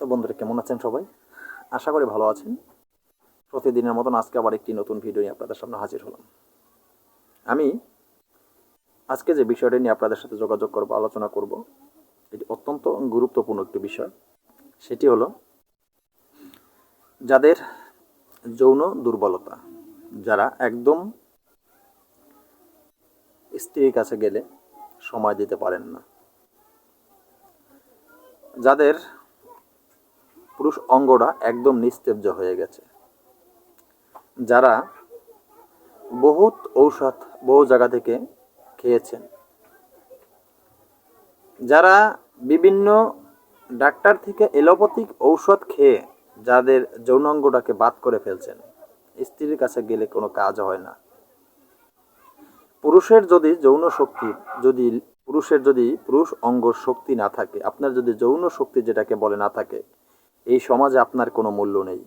তো বন্ধুরা, কেমন আছেন সবাই? আশা করি ভালো আছেন। প্রতিদিনের মতন আজকে আবার একটি নতুন ভিডিও নিয়ে আপনাদের সামনে হাজির হলাম। আমি আজকে যে বিষয়টা নিয়ে আপনাদের সাথে যোগাযোগ করব, আলোচনা করব, এটি অত্যন্ত গুরুত্বপূর্ণ একটি বিষয়। সেটি হলো, যাদের যৌন দুর্বলতা, যারা একদম স্ত্রীর কাছে গেলে সময় দিতে পারেন না, যাদের পুরুষ অঙ্গটা একদম নিস্তেজ হয়ে গেছে। যারা বহুত ঔষধ বহু জায়গা থেকে খেয়েছেন। যারা বিভিন্ন ডাক্তার থেকে এলোপ্যাথিক ঔষধ খেয়ে যাদের যৌনাঙ্গটাকে বাদ করে ফেলছেন, স্ত্রীর কাছে গেলে কোনো কাজ হয় না। পুরুষের যদি যৌন শক্তি যদি পুরুষের যদি পুরুষ অঙ্গর শক্তি না থাকে, আপনার যদি যৌন শক্তি যেটাকে বলে না থাকে এই সমাজে আপনার কোনো মূল্য নেই।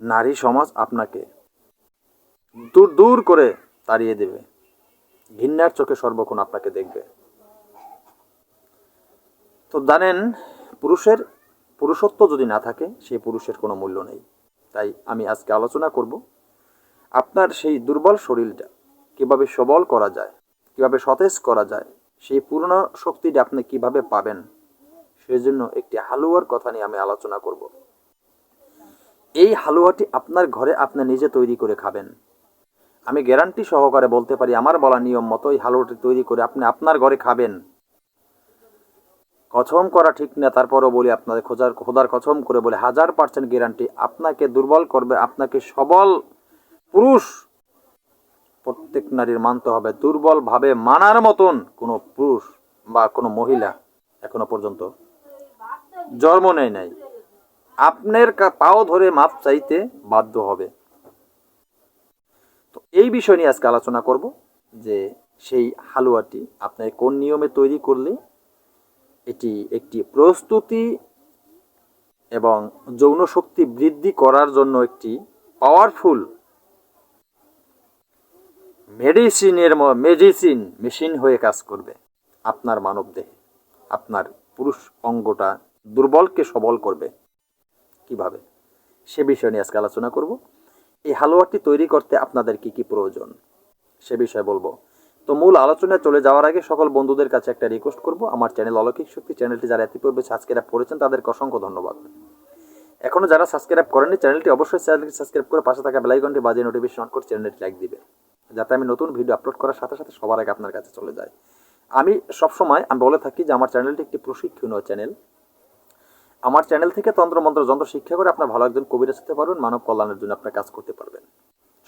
নারী সমাজ আপনাকে দূর দূর করে তাড়িয়ে দেবে। ঘৃণার চোখে সর্বক্ষণ আপনাকে দেখবে। তো জানেন, পুরুষের পুরুষত্ব যদি না থাকে, সেই পুরুষের কোনো মূল্য নেই। তাই আমি আজকে আলোচনা করব আপনার সেই দুর্বল শরীরটা কীভাবে সবল করা যায়, কীভাবে সতেজ করা যায়, সেই পুরনো শক্তিটা আপনি কীভাবে পাবেন সেজন্য একটি হালুয়ার কথা নিয়ে আমি আলোচনা করব। এই হালুয়াটি আপনার ঘরে আপনি নিজে তৈরি করে খাবেন। আমি গ্যারান্টি সহকারে বলতে পারি, আমার বলা নিয়ম মতো এই হালুয়াটি তৈরি করে আপনি আপনার ঘরে খাবেন। কছম করা ঠিক না, তারপরও বলি আপনাদের খোঁজার, খোদার কছম করে বলে, হাজার পার্সেন্ট গ্যারান্টি আপনাকে দুর্বল করবে, আপনাকে সবল পুরুষ প্রত্যেক নারীর মানতে হবে, দুর্বলভাবে মানার মতন কোনো পুরুষ বা কোনো মহিলা এখনও পর্যন্ত জন্ম নেয় নাই। আপনার পাও ধরে মাপ চাইতে বাধ্য হবে। তো এই বিষয় নিয়ে আজকে আলোচনা করব যে সেই হালুয়াটি আপনি কোন নিয়মে তৈরি করলে এটি একটি প্রস্তুতি এবং যৌন শক্তি বৃদ্ধি করার জন্য একটি পাওয়ারফুল মেডিসিনের মেডিসিন মেশিন হয়ে কাজ করবে। আপনার মানব দেহে আপনার পুরুষ অঙ্গটা দুর্বলকে সবল করবে। কীভাবে? সে বিষয় নিয়ে আজকে আলোচনা করব। এই হালুয়াটি তৈরি করতে আপনাদের কি কি প্রয়োজন? সে বিষয়ে বলব। তো মূল আলোচনায় চলে যাওয়ার আগে সকল বন্ধুদের কাছে একটা রিকোয়েস্ট করব। আমার চ্যানেল অলৌকিক শক্তি চ্যানেলটি যারা ইতিপূর্বে সাবস্ক্রাইব করেছেন, তাদেরকে অসংখ্য ধন্যবাদ। এখনও যারা সাবস্ক্রাইব করেনি চ্যানেলটি অবশ্যই চ্যানেলটি সাবস্ক্রাইব করে পাশে থাকা বেলাইকনটি বাজিয়ে নোটিফিকেশন অন করে চ্যানেলটি লাইক দিবে। যাতে আমি নতুন ভিডিও আপলোড করার সাথে সাথে সবার আগে আপনার কাছে চলে যায়। আমি সবসময়, আমি বলে থাকি যে আমার চ্যানেলটি একটি প্রশিক্ষণীয় চ্যানেল আমার চ্যানেল থেকে তন্ত্রমন্ত্র যন্ত্র শিক্ষা করে আপনার ভালো একজন কবিরাজ হতে পারবেন, মানব কল্যাণের জন্য আপনার কাজ করতে পারবেন।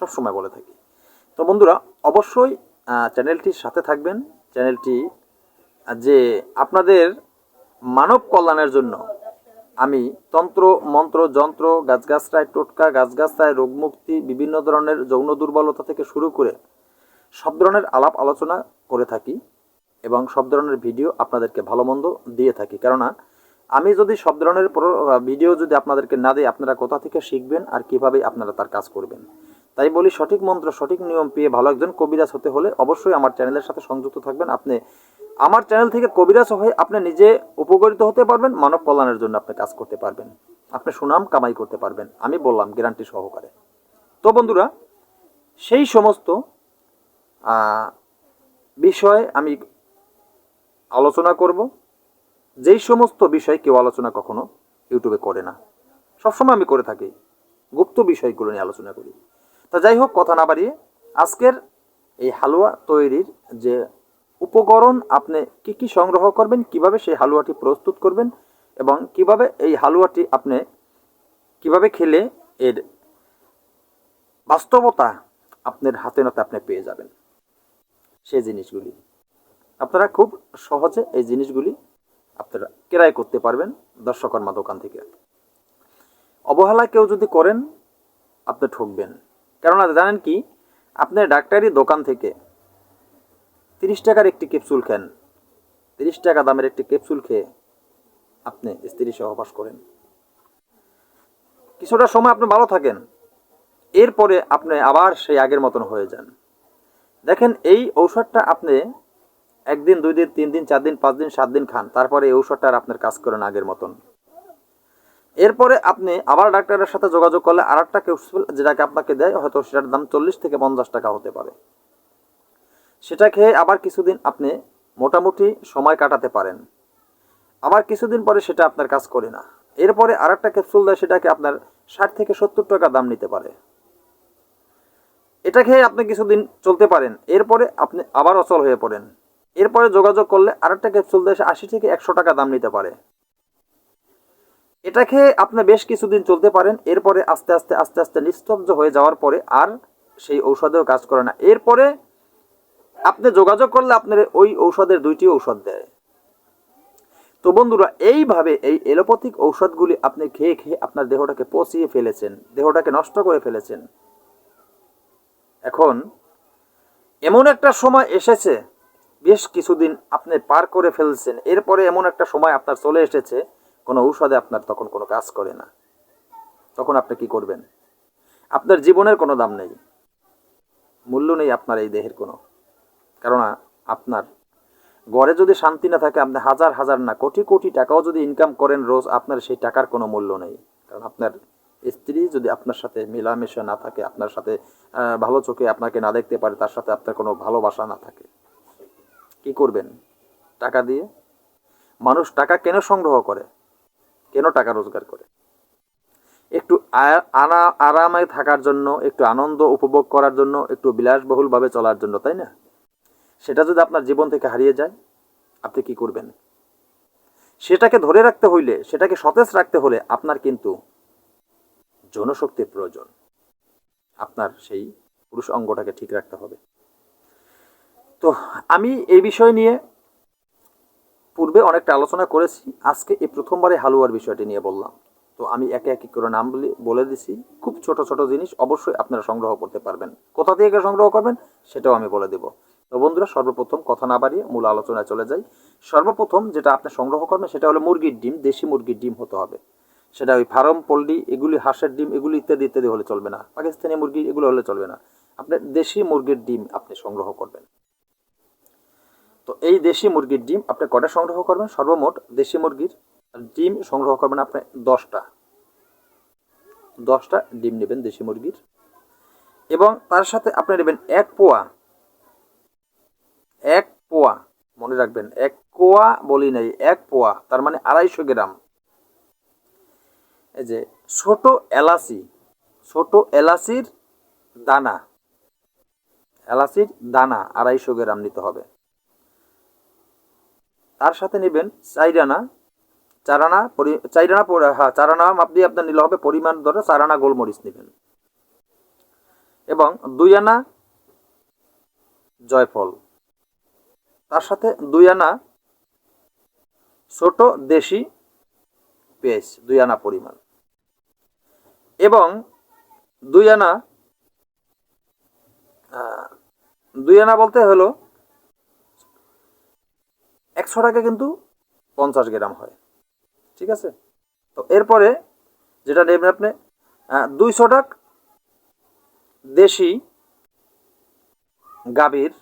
সবসময় বলে থাকি। তো বন্ধুরা, অবশ্যই চ্যানেলটির সাথে থাকবেন। চ্যানেলটি যে আপনাদের মানব কল্যাণের জন্য আমি তন্ত্র, মন্ত্র, যন্ত্র গাছগাছরায় টোটকা গাছগাছরায় রোগমুক্তি, বিভিন্ন ধরনের যৌন দুর্বলতা থেকে শুরু করে সব ধরনের আলাপ আলোচনা করে থাকি এবং সব ধরনের ভিডিও আপনাদেরকে ভালো মন্দ দিয়ে থাকি। কেননা আমি যদি সব ধরনের ভিডিও যদি আপনাদেরকে না দিই, আপনারা কোথা থেকে শিখবেন আর কীভাবে আপনারা তার কাজ করবেন? তাই বলি সঠিক মন্ত্র, সঠিক নিয়ম পেয়ে ভালো একজন কবিরাজ হতে হলে অবশ্যই আমার চ্যানেলের সাথে সংযুক্ত থাকবেন। আপনি আমার চ্যানেল থেকে কবিরাজ হয়ে আপনি নিজে উপকৃত হতে পারবেন, মানব কল্যাণের জন্য আপনি কাজ করতে পারবেন। আপনি সুনাম কামাই করতে পারবেন, আমি বললাম গ্যারান্টি সহকারে। তো বন্ধুরা, সেই সমস্ত বিষয় আমি আলোচনা করব। যেই সমস্ত বিষয় কেউ আলোচনা কখনো ইউটিউবে করে না। সবসময় আমি করে থাকি, গুপ্ত বিষয়গুলো নিয়ে আলোচনা করি। তা যাই হোক, কথা না বাড়িয়ে আজকের এই হালুয়া তৈরির যে উপকরণ, আপনি কি কি সংগ্রহ করবেন, কীভাবে সেই হালুয়াটি প্রস্তুত করবেন এবং কীভাবে এই হালুয়াটি আপনি কীভাবে খেলে এর বাস্তবতা আপনার হাতে নাতে আপনি পেয়ে যাবেন। সেই জিনিসগুলি। আপনারা খুব সহজে এই জিনিসগুলি আপনারা ক্রয় করতে পারবেন দর্শকর্মা দোকান থেকে। অবহেলা কেউ যদি করেন, আপনি ঠকবেন। কেননা জানেন কি, আপনি ডাক্তারি দোকান থেকে তিরিশ টাকার একটি ক্যাপসুল খান। তিরিশ টাকা দামের একটি ক্যাপসুল খেয়ে আপনি স্ত্রী সহবাস করেন। কিছুটা সময় আপনি ভালো থাকেন, এরপরে আপনি আবার সেই আগের মতন হয়ে যান। দেখেন, এই ঔষধটা আপনি একদিন, দুই দিন, তিন দিন, চার দিন, পাঁচ দিন, সাত দিন খান। তারপরে এই ঔষধটা আর আপনার কাজ করে না আগের মতন। এরপরে আপনি আবার ডাক্তারের সাথে যোগাযোগ করলে আর একটা ক্যাপসুল যেটাকে আপনাকে দেয়, হয়তো সেটার দাম চল্লিশ থেকে পঞ্চাশ টাকা হতে পারে। সেটা খেয়ে আবার কিছুদিন আপনি মোটামুটি সময় কাটাতে পারেন। আবার কিছুদিন পরে সেটা আপনার কাজ করে না। এরপরে আর একটা ক্যাপসুল দেয়, সেটাকে আপনার ষাট থেকে সত্তর টাকা দাম নিতে পারে। এটা খেয়ে আপনি কিছুদিন চলতে পারেন। এরপরে আপনি আবার অচল হয়ে পড়েন। এরপরে যোগাযোগ করলে আরেকটা ক্যাপসুল দেয় আশি থেকে একশো টাকা দাম নিতে পারে। এটা খেয়ে আপনি বেশ কিছুদিন চলতে পারেন, এরপরে আস্তে আস্তে আস্তে আস্তে নিস্তব্ধ হয়ে যাওয়ার পরে আর সেই ঔষধেও কাজ করে না। এরপরে আপনি যোগাযোগ করলে আপনার ওই ঔষধের দুইটি ঔষধ দেয়। তো বন্ধুরা, এইভাবে এই এলোপ্যাথিক ঔষধগুলি আপনি খেয়ে খেয়ে আপনার দেহটাকে পচিয়ে ফেলেছেন, দেহটাকে নষ্ট করে ফেলেছেন। এখন এমন একটা সময় এসেছে বেশ কিছুদিন আপনি পার করে ফেলছেন। এরপরে এমন একটা সময় আপনার চলে এসেছে, কোনো ঔষধে আপনার তখন কোনো কাজ করে না। তখন আপনি কি করবেন? আপনার জীবনের কোনো দাম নেই। মূল্য নেই আপনার এই দেহের কোনো। কেননা আপনার ঘরে যদি শান্তি না থাকে, আপনি হাজার হাজার না কোটি কোটি টাকাও যদি ইনকাম করেন রোজ, আপনার সেই টাকার কোনো মূল্য নেই। কারণ আপনার স্ত্রী যদি আপনার সাথে মেলামেশা না থাকে, আপনার সাথে ভালো চোখে আপনাকে না দেখতে পারে, তার সাথে আপনার কোনো ভালোবাসা না থাকে। কি করবেন? টাকা দিয়ে? মানুষ টাকা কেন সংগ্রহ করে? কেন টাকা রোজগার করে? একটু আনা, আরামে থাকার জন্য, একটু আনন্দ উপভোগ করার জন্য, একটু বিলাসবহুলভাবে চলার জন্য, তাই না? সেটা যদি আপনার জীবন থেকে হারিয়ে যায়, আপনি কি করবেন? সেটাকে ধরে রাখতে হইলে, সেটাকে সতেজ রাখতে হলে আপনার কিন্তু জনশক্তির প্রয়োজন। আপনার সেই পুরুষ অঙ্গটাকে ঠিক রাখতে হবে। তো আমি এই বিষয় নিয়ে পূর্বে অনেকটা আলোচনা করেছি। আজকে এই প্রথমবারে হালুয়ার বিষয়টি নিয়ে বললাম। তো আমি একে একে করে নাম বলে দিছি। খুব ছোট ছোট জিনিস, অবশ্যই আপনারা সংগ্রহ করতে পারবেন। কোথা থেকে সংগ্রহ করবেন, সেটাও আমি বলে দেব। তো বন্ধুরা, সর্বপ্রথম কথা না বাড়িয়ে মূল আলোচনায় চলে যাই। সর্বপ্রথম যেটা আপনি সংগ্রহ করবেন, সেটা হলো মুরগির ডিম, দেশি মুরগির ডিম হতে হবে। সেটা ওই ফার্ম, পোলট্রি, এগুলি হাঁসের ডিম, এগুলি ইত্যাদি ইত্যাদি হলে চলবে না। পাকিস্তানি মুরগি, এগুলো হলে চলবে না। আপনার দেশি মুরগির ডিম আপনি সংগ্রহ করবেন। তো এই দেশি মুরগির ডিম আপনি কটা সংগ্রহ করবেন? সর্বমোট দেশি মুরগির ডিম সংগ্রহ করবেন আপনি দশটা। দশটা ডিম নেবেন দেশি মুরগির। এবং তার সাথে আপনি নেবেন এক পোয়া। এক পোয়া, মনে রাখবেন, এক কোয়া বলি নাই, এক পোয়া, তার মানে আড়াইশো গ্রাম। এই যে, ছোট এলাচি, ছোট এলাচির দানা এলাচির দানা আড়াইশো গ্রাম নিতে হবে। তার সাথে নেবেন চাইরানা। চারানা পরি- হ্যাঁ চারানা মাপ দিয়ে আপনার নিলে হবে পরিমাণ ধরে চারানা গোলমরিচ নেবেন। এবং দুই আনা জয়ফল। তার সাথে দুই আনা ছোট দেশি পেঁয়াজ দুই আনা পরিমাণ। এবং দুই আনা দুই আনা বলতে হলো একশো টাকা কিন্তু পঞ্চাশ গ্রাম হয়। ঠিক আছে? তো এরপরে যেটা নেবেন আপনি দুইশো টাক দেশি গাভীর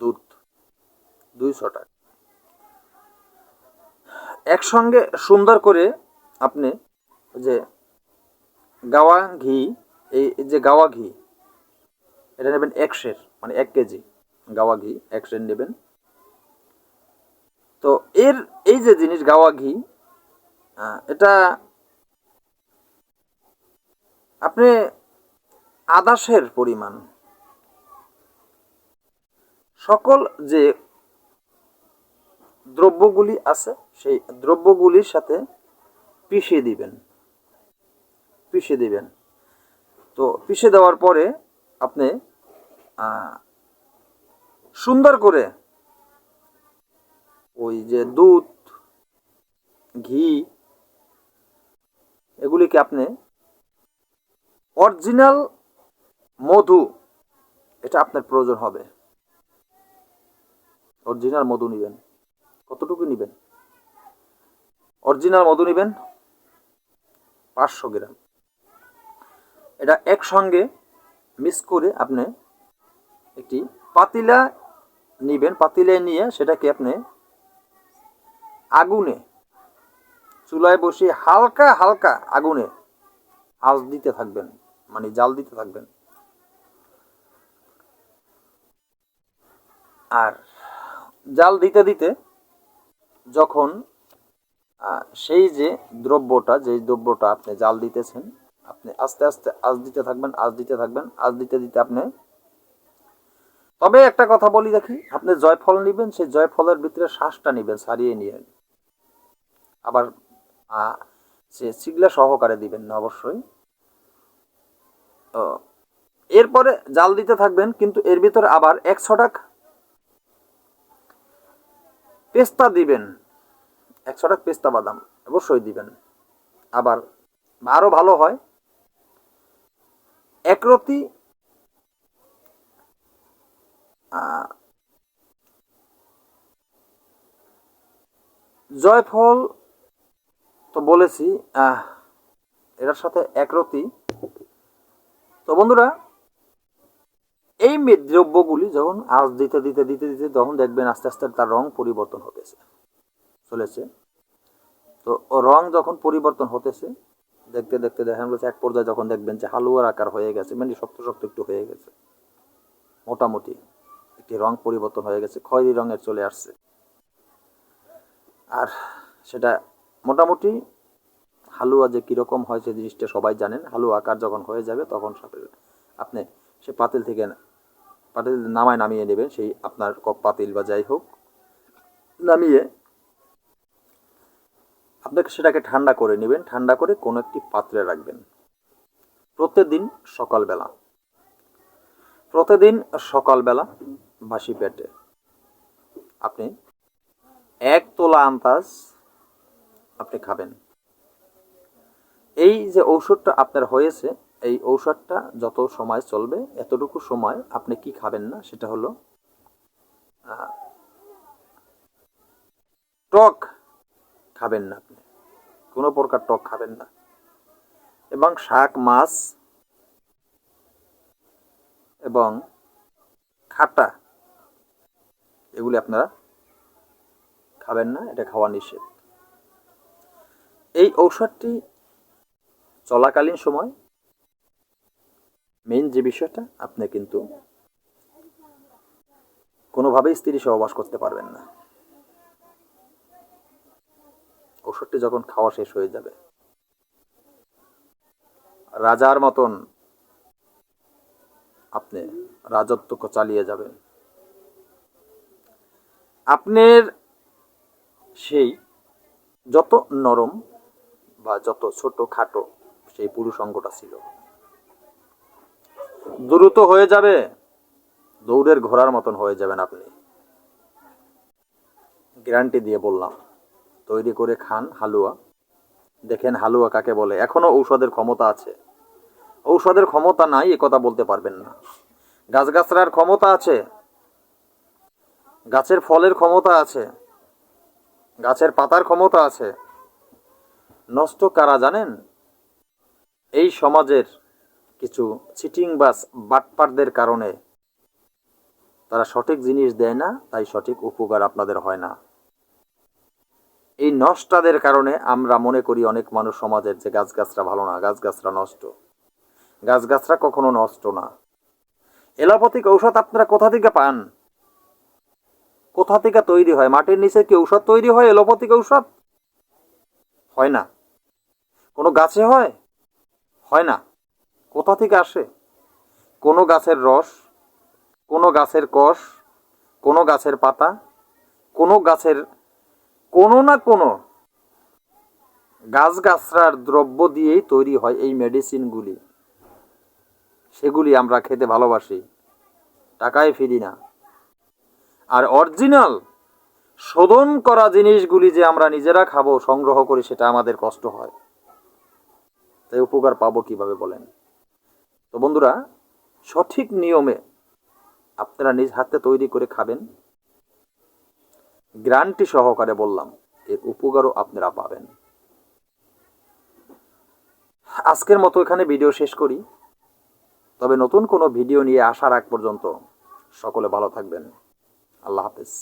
দুধ। দুইশো টাকা। একসঙ্গে সুন্দর করে আপনি যে গাওয়া ঘি, এই যে গাওয়া ঘি, এটা নেবেন একশের মানে এক কেজি গাওয়া ঘি, একশের নেবেন। তো এর, এই যে জিনিস গাওয়া ঘি এটা আপনি আদাসের পরিমাণ। সকল যে দ্রব্যগুলি আছে, সেই দ্রব্যগুলির সাথে পিষে দিবেন। পিষে দিবেন। তো পিষে দেওয়ার পরে আপনি সুন্দর করে ওই যে দুধ, ঘি, এগুলিকে আপনি অরিজিনাল মধু, এটা আপনার প্রয়োজন হবে। অরিজিনাল মধু নেবেন। কতটুকু নেবেন? অরিজিনাল মধু নেবেন পাঁচশো গ্রাম। এটা একসঙ্গে মিক্স করে আপনি একটি পাতিলা নিবেন। পাতিলে নিয়ে সেটাকে আপনি আগুনে। চুলায় বসিয়ে হালকা হালকা আগুনে আঁচ দিতে থাকবেন মানে জাল দিতে থাকবেন। আর জাল দিতে দিতে যখন সেই যে দ্রব্যটা যেই দ্রব্যটা আপনি জাল দিতেছেন, আপনি আস্তে আস্তে আঁচ দিতে থাকবেন, আঁচ দিতে থাকবেন, আঁচ দিতে দিতে আপনি তবে একটা কথা বলি দেখি, আপনি জয়ফল নেবেন, সেই জয়ফলের ভিতরে শ্বাসটা নেবেন, সারিয়ে নিয়ে। আবার সিগলা সহকারে দিবেন না অবশ্যই। এরপরে জাল দিতে থাকবেন, কিন্তু এর ভিতরে আবার একশো টাকা পেস্তা দিবেন। একশো টাকা পেস্তা বাদাম অবশ্যই দিবেন। আবার আরও ভালো হয় একরতি জয়ফল তো বলেছি এটার সাথে একরতি তো বন্ধুরা, এই দ্রব্যগুলি যখন আঁচ দিতে দিতে দিতে দিতে তখন দেখবেন আস্তে আস্তে তার রং পরিবর্তন হতেছে, চলেছে। তো রং যখন পরিবর্তন হতেছে, দেখতে দেখতে দেখেন বলছে এক পর্যায়ে যখন দেখবেন যে হালুয়ার আকার হয়ে গেছে মানে শক্ত শক্ত একটু হয়ে গেছে, মোটামুটি একটি রং পরিবর্তন হয়ে গেছে, খয়েরি রঙের চলে আসছে। আর সেটা মোটামুটি হালুয়া যে কীরকম হয় সে জিনিসটা সবাই জানেন। হালুয়া আকার যখন হয়ে যাবে তখন আপনি সে পাতিল থেকে পাতিল নামায় নামিয়ে নেবেন, সেই আপনার কপ পাতিল বা যাই হোক, নামিয়ে আপনাকে সেটাকে ঠান্ডা করে নেবেন। ঠান্ডা করে কোনো একটি পাত্রে রাখবেন। প্রত্যেকদিন সকালবেলা, প্রতিদিন সকালবেলা বাসি পেটে আপনি এক তোলা আন্তাজ আপনি খাবেন। এই যে ঔষধটা আপনার হয়েছে, এই ঔষধটা যত সময় চলবে, এতটুকু সময় আপনি কি খাবেন না, সেটা হলো টক খাবেন না আপনি। কোনো প্রকার টক খাবেন না। এবং শাক, মাছ, এবং খাটা, এগুলি আপনারা খাবেন না, এটা খাওয়া নিষেধ। এই ঔষধটি চলাকালীন সময় মেইন যে বিষয়টা, আপনি কিন্তু কোনোভাবেই স্ত্রী সহবাস করতে পারবেন না। ওষুধটি যখন খাওয়া শেষ হয়ে যাবে, রাজার মতন আপনি রাজত্ব চালিয়ে যাবেন। আপনার সেই যত নরম বা যত ছোট খাটো সেই পুরুষ অঙ্গটা ছিল। দ্রুত হয়ে যাবে, দৌড়ের ঘোড়ার মতন হয়ে যাবেন আপনি। গ্যারান্টি দিয়ে বললাম, তৈরি করে খান হালুয়া। দেখেন হালুয়া কাকে বলে, এখনও ঔষধের ক্ষমতা আছে। ঔষধের ক্ষমতা নাই, এ কথা বলতে পারবেন না। গাছগাছড়ার ক্ষমতা আছে। গাছের ফলের ক্ষমতা আছে। গাছের পাতার ক্ষমতা আছে। নষ্ট কারা জানেন? এই সমাজের কিছু চিটিং বাস বাটপারদের কারণে তারা সঠিক জিনিস দেয় না, তাই সঠিক উপকার আপনাদের হয় না। এই নষ্টাদের কারণে আমরা মনে করি অনেক মানুষ সমাজের যে গাছগাছরা ভালো না, গাছগাছরা নষ্ট। গাছগাছরা কখনো নষ্ট না। এলোপ্যাথিক ঔষধ আপনারা কোথা থেকে পান? কোথা থেকে তৈরি হয়? মাটির নিচে কি ঔষধ তৈরি হয়? এলোপ্যাথিক ঔষধ? হয় না। কোনো গাছে হয়? হয় না। কোথা থেকে আসে? কোনো গাছের রস, কোনো গাছের কষ, কোনো গাছের পাতা, কোনো গাছের কোনো না কোনো গাছগাছরার দ্রব্য দিয়েই তৈরি হয় এই মেডিসিনগুলি। সেগুলি আমরা খেতে ভালোবাসি। টাকায় ফিরি না। আর অরিজিনাল শোধন করা জিনিসগুলি যে আমরা নিজেরা খাব, সংগ্রহ করি, সেটা আমাদের কষ্ট হয়। তাই উপকার পাবো কীভাবে বলেন? তো বন্ধুরা, সঠিক নিয়মে আপনারা নিজ হাতে তৈরি করে খাবেন। গ্রান্টি সহকারে বললাম, এর উপকারও আপনারা পাবেন। আজকের মতো এখানে ভিডিও শেষ করি। তবে নতুন কোনো ভিডিও নিয়ে আসার আগ পর্যন্ত সকলে ভালো থাকবেন। আল্লাহ হাফেজ।